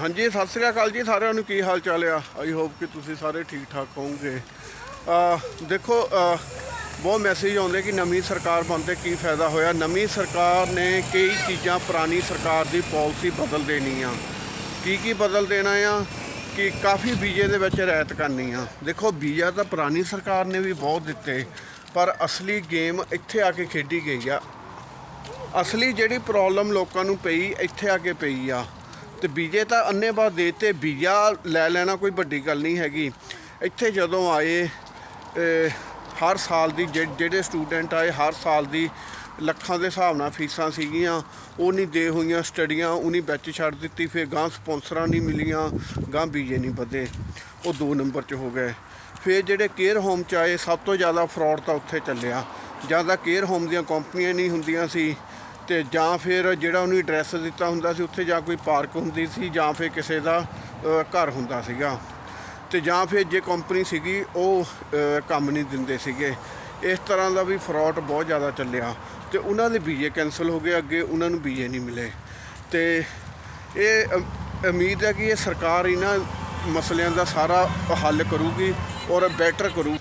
ਹਾਂਜੀ, ਸਤਿ ਸ੍ਰੀ ਅਕਾਲ ਜੀ, ਸਾਰਿਆਂ ਨੂੰ ਕੀ ਹਾਲ ਚਾਲ ਆ? ਆਈ ਹੋਪ ਕਿ ਤੁਸੀਂ ਸਾਰੇ ਠੀਕ ਠਾਕ ਹੋਵੋਗੇ। ਆ ਦੇਖੋ ਬਹੁਤ ਮੈਸੇਜ ਆਉਂਦੇ ਕਿ ਨਵੀਂ ਸਰਕਾਰ ਬਣਦੇ ਕੀ ਫਾਇਦਾ ਹੋਇਆ? ਨਵੀਂ ਸਰਕਾਰ ਨੇ ਕਈ ਚੀਜ਼ਾਂ ਪੁਰਾਣੀ ਸਰਕਾਰ ਦੀ ਪਾਲਿਸੀ ਬਦਲ ਦੇਣੀ ਆ। ਕੀ ਕੀ ਬਦਲ ਦੇਣਾ ਆ? ਕਿ ਕਾਫੀ ਵੀਜ਼ੇ ਦੇ ਵਿੱਚ ਰਿਆਇਤ ਕਰਨੀ ਆ। ਦੇਖੋ ਵੀਜ਼ਾ ਤਾਂ ਪੁਰਾਣੀ ਸਰਕਾਰ ਨੇ ਵੀ ਬਹੁਤ ਦਿੱਤੇ, ਪਰ ਅਸਲੀ ਗੇਮ ਇੱਥੇ ਆ ਕੇ ਖੇਡੀ ਗਈ ਆ। ਅਸਲੀ ਜਿਹੜੀ ਪ੍ਰੋਬਲਮ ਲੋਕਾਂ ਨੂੰ ਪਈ, ਇੱਥੇ ਆ ਕੇ ਪਈ ਆ। ਤੇ ਬੀਜੇ ਤਾਂ ਅੰਨੇਬਾਹ ਦੇਤੇ, ਬੀਜਾ ਲੈ ਲੈਣਾ ਕੋਈ ਵੱਡੀ ਗੱਲ ਨਹੀਂ ਹੈਗੀ। ਇੱਥੇ ਜਦੋਂ ਆਏ ਹਰ ਸਾਲ ਦੀ ਜਿਹੜੇ ਸਟੂਡੈਂਟ ਆਏ, ਹਰ ਸਾਲ ਦੀ ਲੱਖਾਂ ਦੇ ਹਿਸਾਬ ਨਾਲ ਫੀਸਾਂ ਸੀਗੀਆਂ। ਉਹ ਨਹੀਂ ਦੇ ਹੋਈਆਂ ਸਟੱਡੀਆਂ, ਉਹ ਵਿੱਚ ਛੱਡ ਦਿੱਤੀ, ਫਿਰ ਗਾਂ ਸਪਾਂਸਰਾਂ ਨਹੀਂ ਮਿਲੀਆਂ ਗਾਂ ਬੀਜੇ ਨਹੀਂ ਵਧੇ। ਉਹ ਦੋ ਨੰਬਰ 'ਚ ਹੋ ਗਏ। ਫਿਰ ਜਿਹੜੇ ਕੇਅਰ ਹੋਮ 'ਚ ਆਏ, ਸਭ ਤੋਂ ਜ਼ਿਆਦਾ ਫਰਾਡ ਤਾਂ ਉੱਥੇ ਚੱਲਿਆ। ਜ਼ਿਆਦਾ ਕੇਅਰ ਹੋਮ ਦੀਆਂ ਕੰਪਨੀਆਂ ਨਹੀਂ ਹੁੰਦੀਆਂ ਸੀ ਤੇ ਜਾਂ ਫਿਰ ਜਿਹੜਾ ਉਹਨੂੰ ਐਡਰੈਸ ਦਿੱਤਾ ਹੁੰਦਾ ਸੀ, ਉੱਥੇ ਜਾਂ ਕੋਈ ਪਾਰਕ ਹੁੰਦੀ ਸੀ ਜਾਂ ਫਿਰ ਕਿਸੇ ਦਾ ਘਰ ਹੁੰਦਾ ਸੀਗਾ। ਤੇ ਜਾਂ ਫਿਰ ਜੇ ਕੰਪਨੀ ਸੀਗੀ, ਉਹ ਕੰਮ ਨਹੀਂ ਦਿੰਦੇ ਸੀਗੇ। ਇਸ ਤਰ੍ਹਾਂ ਦਾ ਵੀ ਫਰਾਡ ਬਹੁਤ ਜ਼ਿਆਦਾ ਚੱਲਿਆ। ਤੇ ਉਹਨਾਂ ਦੇ ਵੀਜ਼ੇ ਕੈਨਸਲ ਹੋ ਗਏ, ਅੱਗੇ ਉਹਨਾਂ ਨੂੰ ਵੀਜ਼ੇ ਨਹੀਂ ਮਿਲੇ। ਤੇ ਇਹ ਉਮੀਦ ਹੈ ਕਿ ਇਹ ਸਰਕਾਰ ਇਹਨਾਂ ਮਸਲਿਆਂ ਦਾ ਸਾਰਾ ਹੱਲ ਕਰੂਗੀ ਔਰ ਬੈਟਰ ਕਰੂ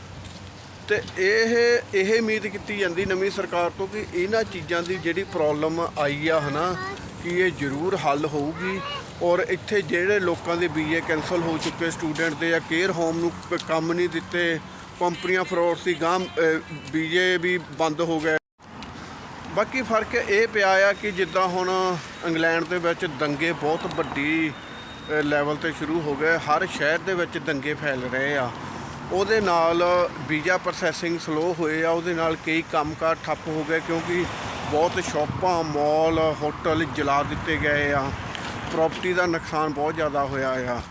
ਤੇ ਇਹ ਇਹ ਉਮੀਦ ਕੀਤੀ ਜਾਂਦੀ ਨਵੀਂ ਸਰਕਾਰ ਤੋਂ ਕਿ ਇਹਨਾਂ ਚੀਜ਼ਾਂ ਦੀ ਜਿਹੜੀ ਪ੍ਰੋਬਲਮ ਆਈ ਆ ਹਨਾ, ਕਿ ਇਹ ਜ਼ਰੂਰ ਹੱਲ ਹੋਊਗੀ ਔਰ ਇੱਥੇ ਜਿਹੜੇ ਲੋਕਾਂ ਦੇ ਬੀਏ ਕੈਨਸਲ ਹੋ ਚੁੱਕੇ ਸਟੂਡੈਂਟ ਦੇ ਜਾਂ ਕੇਅਰ ਹੋਮ ਨੂੰ ਕੰਮ ਨਹੀਂ ਦਿੱਤੇ ਕੰਪਨੀਆਂ ਫਰੋਡ ਸੀ ਗਾਂ ਬੀਏ ਵੀ ਬੰਦ ਹੋ ਗਏ। ਬਾਕੀ ਫ਼ਰਕ ਇਹ ਪਿਆ ਆ ਕਿ ਜਿੱਦਾਂ ਹੁਣ ਇੰਗਲੈਂਡ ਦੇ ਵਿੱਚ ਦੰਗੇ ਬਹੁਤ ਵੱਡੀ ਲੈਵਲ ਤੇ ਸ਼ੁਰੂ ਹੋ ਗਏ, ਹਰ ਸ਼ਹਿਰ ਦੇ ਵਿੱਚ ਦੰਗੇ ਫੈਲ ਰਹੇ ਆ। ਉਹਦੇ ਨਾਲ ਵੀਜ਼ਾ ਪ੍ਰੋਸੈਸਿੰਗ ਸਲੋ ਹੋਏ ਆ, ਉਹਦੇ ਨਾਲ ਕਈ ਕੰਮਕਾਰ ਠੱਪ ਹੋ ਗਏ ਕਿਉਂਕਿ ਬਹੁਤ ਸ਼ਾਪਾਂ, ਮਾਲ, ਹੋਟਲ ਜਲਾ ਦਿੱਤੇ ਗਏ ਆ। ਪ੍ਰਾਪਰਟੀ ਦਾ ਨੁਕਸਾਨ ਬਹੁਤ ਜ਼ਿਆਦਾ ਹੋਇਆ ਆ।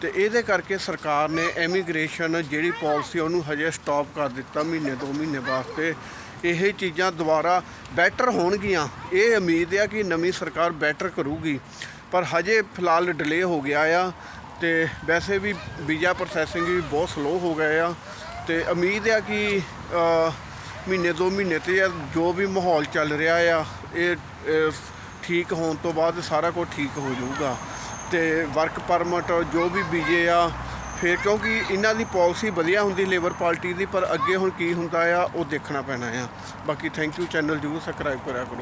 ਤੇ ਇਹਦੇ ਕਰਕੇ ਸਰਕਾਰ ਨੇ ਐਮੀਗ੍ਰੇਸ਼ਨ ਜਿਹੜੀ ਪਾਲਿਸੀ ਉਹਨੂੰ ਹਜੇ ਸਟਾਪ ਕਰ ਦਿੱਤਾ ਮਹੀਨੇ, ਦੋ ਮਹੀਨੇ ਵਾਸਤੇ। ਇਹ ਚੀਜ਼ਾਂ ਦੁਬਾਰਾ ਬੈਟਰ ਹੋਣਗੀਆਂ। ਇਹ ਉਮੀਦ ਆ ਕਿ ਨਵੀਂ ਸਰਕਾਰ ਬੈਟਰ ਕਰੂਗੀ। ਪਰ ਹਜੇ ਫਿਲਹਾਲ ਡਿਲੇ ਹੋ ਗਿਆ ਆ। ਤੇ ਵੈਸੇ ਵੀ ਵੀਜ਼ਾ ਪ੍ਰੋਸੈਸਿੰਗ ਵੀ ਬਹੁਤ ਸਲੋ ਹੋ ਗਏ ਆ ਤੇ ਉਮੀਦ ਆ ਕਿ ਮਹੀਨੇ ਦੋ ਮਹੀਨੇ ਤੇ ਇਹ ਜੋ ਵੀ ਮਾਹੌਲ ਚੱਲ ਰਿਹਾ ਆ, ਇਹ ਠੀਕ ਹੋਣ ਤੋਂ ਬਾਅਦ ਸਾਰਾ ਕੁਝ ਠੀਕ ਹੋ ਜਾਊਗਾ। ਤੇ ਵਰਕ ਪਰਮਿਟ ਜੋ ਵੀ ਵੀਜ਼ੇ ਆ, ਫਿਰ ਕਿਉਂਕਿ ਇਹਨਾਂ ਦੀ ਪਾਲਿਸੀ ਵਧੀਆ ਹੁੰਦੀ ਲੇਬਰ ਪਾਰਟੀ ਦੀ, ਪਰ ਅੱਗੇ ਹੁਣ ਕੀ ਹੁੰਦਾ ਆ, ਉਹ ਦੇਖਣਾ ਪੈਣਾ ਆ। ਬਾਕੀ ਥੈਂਕ ਯੂ ਚੈਨਲ ਜਰੂਰ ਸਬਸਕ੍ਰਾਈਬ ਕਰਿਆ ਕਰੋ।